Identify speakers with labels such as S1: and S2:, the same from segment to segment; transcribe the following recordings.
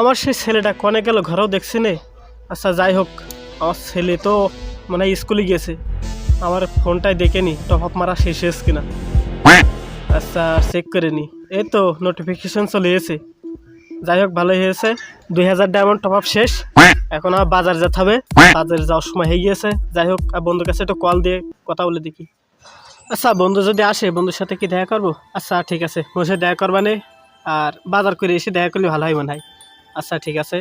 S1: আমার সেই ছেলেটা কনে গেল ঘরেও দেখছি নে। আচ্ছা যাই হোক আমার ছেলে তো মানে স্কুলে গিয়েছে। আমার ফোনটাই দেখে নি টপ আপ মারা শেষ হয়েছে কিনা। আচ্ছা চেক করে নি। এই তো নোটিফিকেশন চলে এসেছে। যাই হোক ভালোই হয়েছে। দুই হাজার ডায়মন্ড টপ আপ শেষ এখন আমার বাজার যেতে হবে। বাজারে যাওয়ার সময় হয়ে গিয়েছে। যাই হোক আর বন্ধুর কাছে একটু কল দিয়ে কথা বলে দেখি। আচ্ছা বন্ধু যদি আসে বন্ধুর সাথে কি দেখা করব? আচ্ছা ঠিক আছে। বসে দেখা করবানে আর বাজার করে এসে দেখা করলে ভালো হয় মনে হয়। আচ্ছা ঠিক আছে।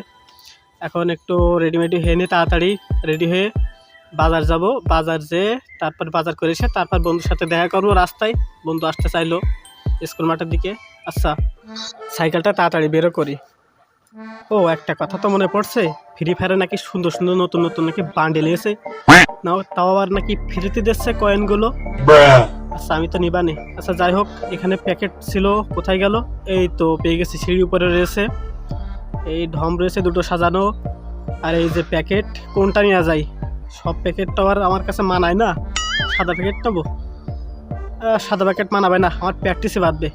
S1: এখন একটু রেডিমেডি হয়ে নি তাড়াতাড়ি রেডি হয়ে বাজার যাব। বাজার যেয়ে তারপর বাজার করে এসে তারপর বন্ধুর সাথে দেখা করব রাস্তায়। বন্ধু আসতে চাইলো স্কুল মাঠের দিকে। আচ্ছা সাইকেলটা তাড়াতাড়ি বেরো করি। ও একটা কথা তো মনে পড়ছে ফ্রি ফায়ারে নাকি সুন্দর সুন্দর নতুন নতুন নাকি বান্ডেল এসে না তাও আবার নাকি ফ্রিতে দিচ্ছে কয়েনগুলো আচ্ছা আমি তো নিবানি। আচ্ছা যাই হোক এখানে প্যাকেট ছিল কোথায় গেল? এই তো পেয়ে গেছি সিঁড়ি উপরে রয়েছে। এই ঢম রয়েছে দুটো সাজানো। আর এই যে প্যাকেট, কোনটা নেওয়া যায়? সব প্যাকেট তো আর আমার কাছে মানায় না। সাদা প্যাকেট নেব? সাদা প্যাকেট মানাবে না। আমার প্র্যাকটিসে বাঁধবে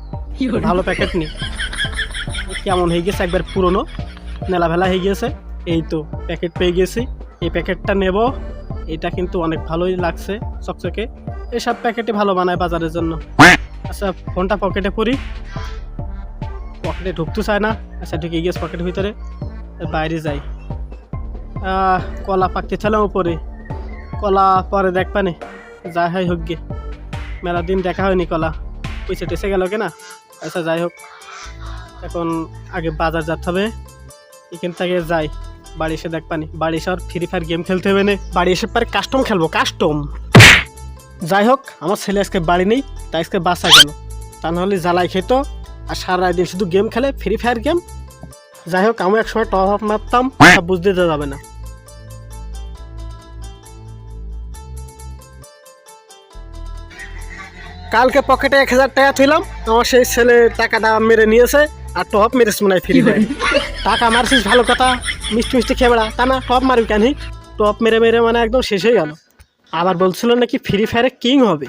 S1: ভালো প্যাকেট নেই কেমন হয়ে গেছে? একবার পুরনো। নেলাভেলা হয়ে গিয়েছে এই তো প্যাকেট পেয়ে গেছি। এই প্যাকেটটা নেব। এটা কিন্তু অনেক ভালোই লাগছে চকচকে। এসব প্যাকেটে ভালো বানায় বাজারের জন্য। আচ্ছা ফোনটা পকেটে পরি পকেটে ঢুকতে চায় না আচ্ছা ঢুকে গিয়েছে পকেটের ভিতরে বাইরে যাই। কলা পাকতে ছিলাম উপরে। কলা পরে দেখ পানে যাই হয় হোক গে। মেলা দিন দেখা হয়নি কলা। পয়সা টেসে গেল কেনা? আচ্ছা যাই হোক। এখন আগে বাজার যেতে হবে। এখান থেকে যাই। বাড়ি এসে দেখ পানি বাড়ি এসে আর ফ্রি ফায়ার গেম খেলতে হবে না। বাড়ি এসে পরে কাস্টম খেলব কাস্টম যাই হোক, আমার ছেলে আজকে বাড়ি নেই, তাই আজকে বাসা গেল। তা নাহলে জ্বালাই খেত। আর সারা দিন শুধু গেম খেলে ফ্রি ফায়ার গেম যাই হোক আমি একসময় টপ আপ মারতাম বুঝতে দেওয়া যাবে না। কালকে পকেটে এক হাজার টাকা থইলাম, আমার সেই ছেলে টাকাটা মেরে নিয়েছে, আর টপ মেরেছে মনে হয় ফ্রি ফায়ার টাকা মারছিস, ভালো কথা, মিষ্টি মিষ্টি খেয়ে বেড়া। তা না টপ মারবি কেন টপ মেরে মেরে মানে একদম শেষ হয়ে গেল। আবার বলছিল নাকি ফ্রি ফায়ারে কিং হবে।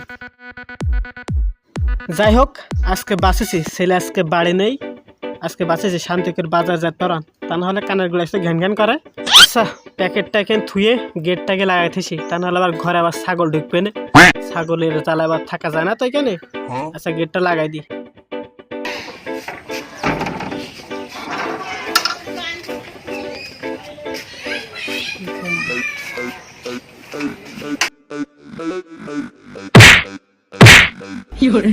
S1: যাই হোক আজকে বাঁচেছি ছেলে আজকে বাড়ি নেই। আজকে বাঁচেছি শান্তিকের বাজার যাতে পারান তা নাহলে কানেরগুলো এসে ঘ্যান ঘ্যান করে। আচ্ছা প্যাকেটটা এখানে থুয়ে গেটটাকে লাগাইতেছি তা নাহলে আবার ঘরে আবার ছাগল ঢুকবে না। ছাগলের জ্বালা আবার থাকা যায় না তো এখানে? আচ্ছা গেটটা লাগাই দিই।
S2: করে।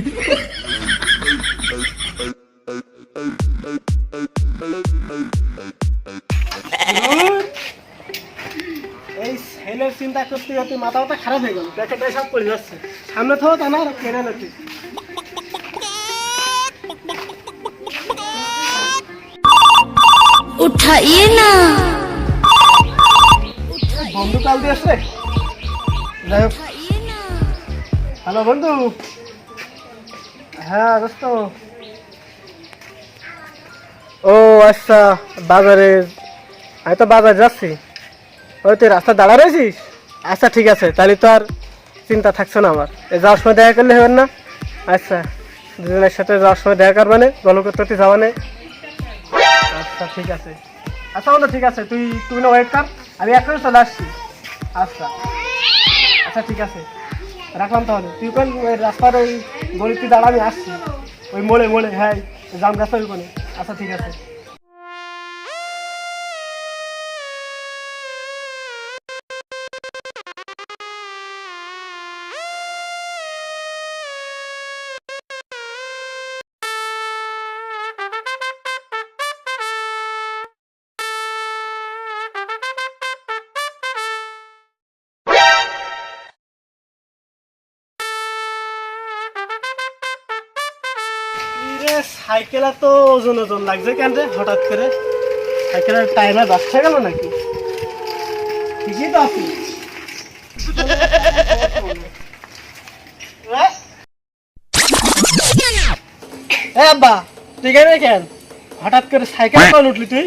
S1: বন্ধু কাল হ্যালো বন্ধু। হ্যাঁ দোস্ত। ও আচ্ছা বাজারে, আমি তো বাজার যাচ্ছি। ওই তুই রাস্তা দাঁড়া রয়েছিস? আচ্ছা ঠিক আছে, তাহলে তো আর চিন্তা থাকছে না আমার। এই যাওয়ার সময় দেখা করলে হবে না? আচ্ছা দুজনের সাথে যাওয়ার সময় দেখা করবে না গল্প করতে যাওয়া নেই আচ্ছা ঠিক আছে। আচ্ছা বন্ধু, ঠিক আছে, তুই তুই না ওয়েট কর, আমি এখনই চলে আসছি। আচ্ছা। আচ্ছা ঠিক আছে। রাখলাম তাহলে। তুই কেন ওই রাস্তার ওই গলিতে দাঁড়া, আমি আসছি। ওই মোড়ে মোড়ে হ্যাঁ জাম গাছটা ওই কোনে আচ্ছা ঠিক আছে। রে সাইকেল তো ওজন ওজন লাগছে কেন রে? হঠাৎ করে সাইকেলের টায়ারে বাচ্চা গেল নাকি? ঠিকই তো আপনি এ আব্বা তুই কেন কেন? হঠাৎ করে সাইকেল কোন উঠলি তুই?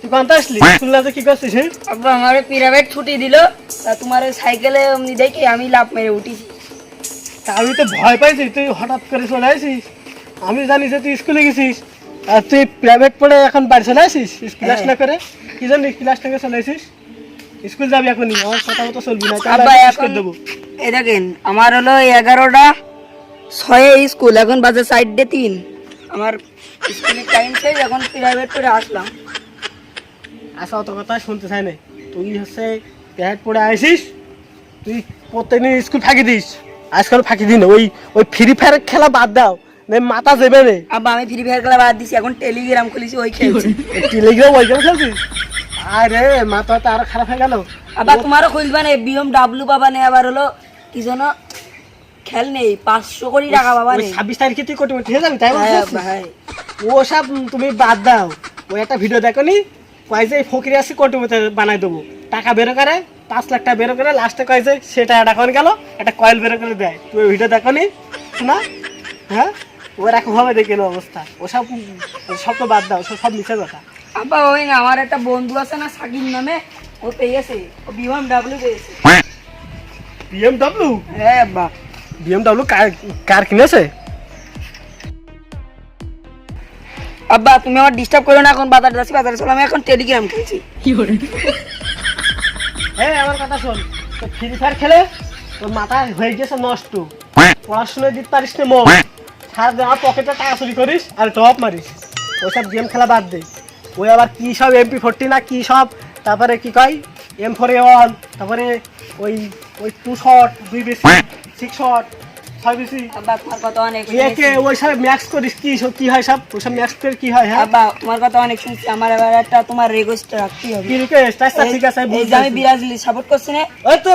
S1: তুই কোনটা আসলি? শুনলাম যে কি করছিস
S3: আব্বা আমার পিরামিড ছুটি দিল। তা তোমার সাইকেলে অমনি দেখে আমি লাভ মেরে উঠেছি।
S1: তা আমি তো ভয় পাইছি তুই হঠাৎ করে চলে আসিস? আমি জানি যে তুই স্কুলে গেছিস। আর তুই প্রাইভেট পড়ে এখন বাড়ি চলে আসিস? ক্লাস
S3: হ্যাঁ।
S1: না করে? কি জানি ক্লাস থেকে চলে আসিস? স্কুল যাবি এখনই আমার কথা মতো চলবি না।
S3: আব্বা এখন
S1: করে দেবো।
S3: এই দেখেন আমার হলো এগারোটা ছয়ে স্কুল এখন বাজে সাইডে তিন। আমার স্কুলের টাইম শেষ এখন প্রাইভেট পড়ে আসলাম।
S1: আচ্ছা অত কথা শুনতে চাই না তুই হচ্ছে প্রাইভেট পড়ে আসিস তুই প্রত্যেকদিন স্কুল ফাঁকি দিস। আজকাল ফাঁকি দিন ওই ওই ফ্রি ফায়ার খেলা বাদ দাও। না মাথা দেবে রে
S3: আব্বা আমি ফ্রি ফায়ার খেলা বাদ দিছি এখন টেলিগ্রাম খুলেছি ওই খেলছি।
S1: টেলিগ্রাম ওই গেম খেলছিস? আরে মাথা তো আরও খারাপ হয়ে গেল।
S3: আবার তোমারও খুলবা না বিএম ডাব্লু পাবা নেই আবার হলো কি যেন খেল নেই পাঁচশো কোটি টাকা পাবা নেই।
S1: ছাব্বিশ তারিখে তুই কোটি ঠিক যাবি তাই
S3: হ্যাঁ হ্যাঁ।
S1: ও সব তুমি বাদ দাও। ওই একটা ভিডিও দেখো নি কয় যে ফকির আসি কোটি মতো বানাই দেবো। টাকা বেরো করে পাঁচ লাখ টাকা বেরো করে লাস্টে কয় যে সেটা কখন গেল একটা কয়েল বেরো করে দেয়। তুই ভিডিও দেখো নি শোনা? হ্যাঁ? ওর এখন দেখে অবস্থা। ওসব সব তো বাদ দাও সব মিশে কথা।
S3: আব্বা ওই না আমার একটা বন্ধু আছে না সাকিব নামে ও পেয়েছে। ও বিএম ডাব্লু পেয়েছে।
S1: বিএমডব্লিউ
S3: হ্যাঁ আব্বা।
S1: বিএমডব্লিউ কার কার কিনেছে?
S3: আব্বা তুমি আমার ডিস্টার্ব করো না এখন বাজারে যাচ্ছি বাজারে চলো আমি এখন টেলিগ্রাম খেলছি।
S1: কি হ্যাঁ আমার কথা শোন। তো ফ্রি ফায়ার খেলে তোর মাথা হয়ে গেছে নষ্ট। পড়াশোনায় দিতে পারিস না মন। সারাদিন আমার পকেটে টাকা চুরি করিস আর টপ মারিস। ওইসব গেম খেলা বাদ দে। ওই আবার কি সব এমপি ফোরটি না কি সব? তারপরে কি কয়? এম ফোর এ ওয়ান তারপরে ওই ওই টু শট দুই বেশি সিক্স শট বেশি
S3: আব্বা তোমার কথা অনেক
S1: ওই একে ওই সব ম্যাক্স করিস কি কি হয় সব? ওই সব ম্যাক্স করে কি হয় হ্যাঁ?
S3: আব্বা তোমার কথা অনেক শুনছি। আমার এবার একটা তোমার রেকোয়েস্ট রাখতেই হবে।
S1: কি রিকোয়েস্ট আচ্ছা ঠিক আছে
S3: এই আমি। বিরাজলি সাপোর্ট করছি না?
S1: ওই তো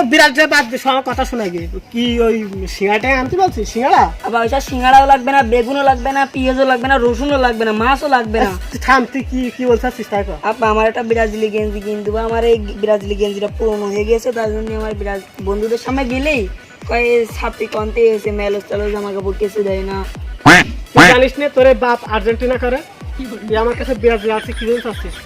S1: বাদ দে আমার কথা শোনা কি ওই সিঙ্গাটাই আনতে বলছিস সিঙ্গাড়া
S3: আবার ওইসব সিঙ্গাড়াও লাগবে না বেগুনও লাগবে না পেঁয়াজও লাগবে না রসুনও লাগবে না মাছও লাগবে না।
S1: তুই থাম তুই কি কি বলছিস চেষ্টা কর।
S3: আপা আমার একটা ব্রাজিলি গেঞ্জি কিনে দেবো আমার এই ব্রাজিলি গেঞ্জিটা পুরনো হয়ে গেছে তার জন্য আমার ব্রাজ বন্ধুদের সামনে গেলেই কয়ে ছাপি কন্তে এসে মেলোস টেলোস জামা কাপড় কেসে দেয় না।
S1: জানিস না তোরে বাপ আর্জেন্টিনা করে। তুই আমার কাছে ব্রাজিল আছে কি জানিস আসছিস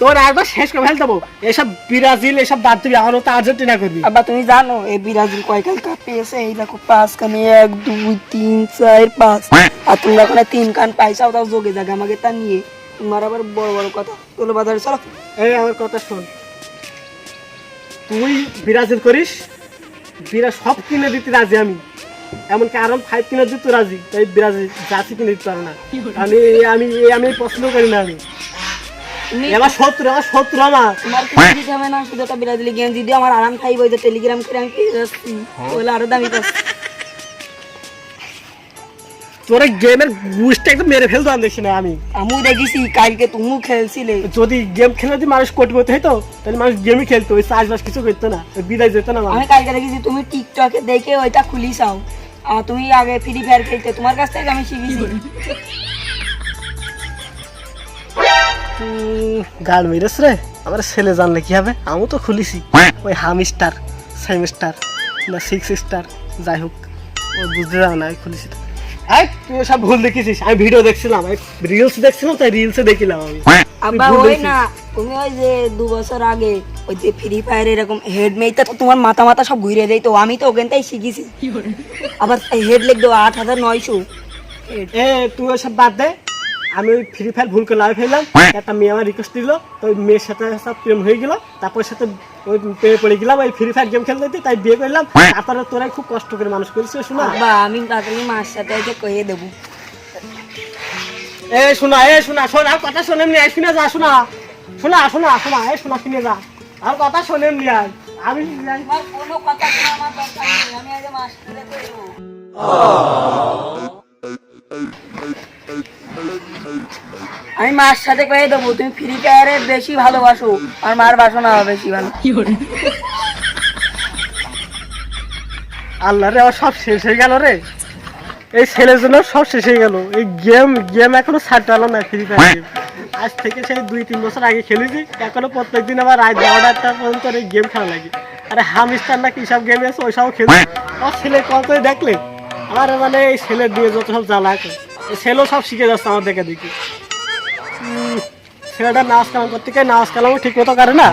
S1: তোর একবার শেষ করে ফেল দেবো এসব ব্রাজিল এসব বাদ দিবি আমার তো আর্জেন্টিনা করবি।
S3: আবার তুমি জানো এই ব্রাজিল কয়কাল কাপ পেয়েছে এই দেখো পাঁচ কানে এক দুই তিন চার পাঁচ। আর তোমরা ওখানে তিন কান পাইছাও তাও যোগে জাগে আমাকে তা নিয়ে। তোমার আবার বড় বড় কথা। তোলো বাজারে চলো।
S1: এই আমার কথা শোন। তুই ব্রাজিল করিস বিরা সব কিনে দিতে রাজি আমি। এমনকি আরম ফাইভ কিনে দিতে রাজি তাই বিরাজ জার্সি কিনে দিতে পারে না। আমি আমি আমি পছন্দ করি না আমি। আমার শত্রু আমার শত্রু আমার।
S3: তোমার কিছু দিতে হবে না শুধু একটা ব্রাজিলি গেঞ্জি দিয়ে আমার আরাম খাইব যে টেলিগ্রাম করে আমি পেয়ে যাচ্ছি। ওগুলো আরও দামি পাচ্ছি
S1: তোর গেমের বুস্টটা একদম মেরে ফেলতো আমি দেখছি না আমি।
S3: আমিও দেখেছি কালকে তুমিও খেলছিলে।
S1: যদি গেম খেলে যদি মানুষ কোটিপতি হইতো তাহলে মানুষ গেমই খেলতো ওই চাষবাস কিছু করতো না বিদায় যেত না
S3: আমি কালকে দেখেছি তুমি টিকটকে দেখে ওইটা খুলি চাও আর তুমি আগে ফ্রি ফায়ার খেলতে তোমার কাছ থেকে আমি শিখেছি।
S1: উম, গাল মেরেছ রে? আমার ছেলে জানলে কি হবে? আমি তো খুলিছি। ওই হাম স্টার সেম স্টার না সিক্স স্টার যাই হোক ও বুঝতে যাও না খুলিছি তো। এই তুই সব ভুল দেখেছিস আমি ভিডিও দেখছিলাম রিলস দেখছিলাম তাই রিলসে দেখিলাম আমি।
S3: আব্বা ওই না তুমি ওই যে দু বছর আগে ওই যে ফ্রি ফায়ার এরকম হেড মেয়েটা তো তোমার মাথা মাথা সব ঘুরে দেয় তো আমি তো ওখান থেকে শিখেছি আবার হেড লেগ দেবো আট হাজার নয়শো।
S1: এ তুই ওসব বাদ দে। আমি ওই ফ্রি ফায়ার ভুল করে লাইভ ফেললাম একটা মেয়ে আমার রিকোয়েস্ট দিল তো ওই মেয়ের সাথে সব প্রেম হয়ে গেল তারপর সাথে ওই প্রেমে পড়ে গেলাম ওই ফ্রি ফায়ার গেম খেলতে দিতে তাই বিয়ে করলাম। তারপরে তোরাই খুব কষ্ট করে মানুষ করেছিস শোনা।
S3: বা আমি তাড়াতাড়ি মার সাথে এসে কয়ে দেবো।
S1: এ শোনা এ শোনা শোন আর কথা শোনেন নি শুনে যা শোনা। শোনা শোনা শোনা এ শোনা শুনে যা। আর কথা শোনেন নি আর। আমি
S3: কোনো কথা শোনা আমার দরকার নেই আমি আগে মার সাথে কয়ে দেবো। আমি মার সাথে কয়ে দেবো তুমি ফ্রি ফায়ারে বেশি ভালোবাসো আর মার বাসো না বেশি ভালো।
S1: আল্লাহ রে আমার সব শেষ হয়ে গেল রে। এই ছেলের জন্য সব শেষ হয়ে গেল। এই গেম গেম এখনও ছাড়তে পারল না ফ্রি ফায়ার আজ থেকে সেই দুই তিন বছর আগে খেলেছি এখনও প্রত্যেকদিন আবার রাত বারোটা পর্যন্ত এই গেম খেলা লাগে। আরে হামিস্টার না কি সব গেম আছে ওইসব খেলছি আমার ছেলে কত দেখলে? আমার মানে এই ছেলের দিয়ে যত সব জ্বালা ছেলেও সব শিখে যাচ্ছে আমার দেখে। দেখি ছেলেটা নাচ কালাম করতে গিয়ে নাচ কালামও ঠিক মতো করে না।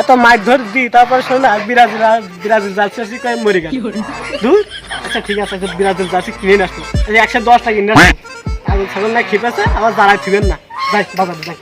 S1: এত মাইক ধর দি তারপরে শোন না বিরাজ বিরাজিল যাচ্ছে আসি কয়ে মরে গেল। দূর আচ্ছা ঠিক আছে বিরাজ বিরাজিল যাচ্ছি কিনে নাচ আসব একশো দশটা কিনে আসব ছেলে ছাগল না খেপেছে আবার দাঁড়ায় থিবেন না। যাই বাজার যাই।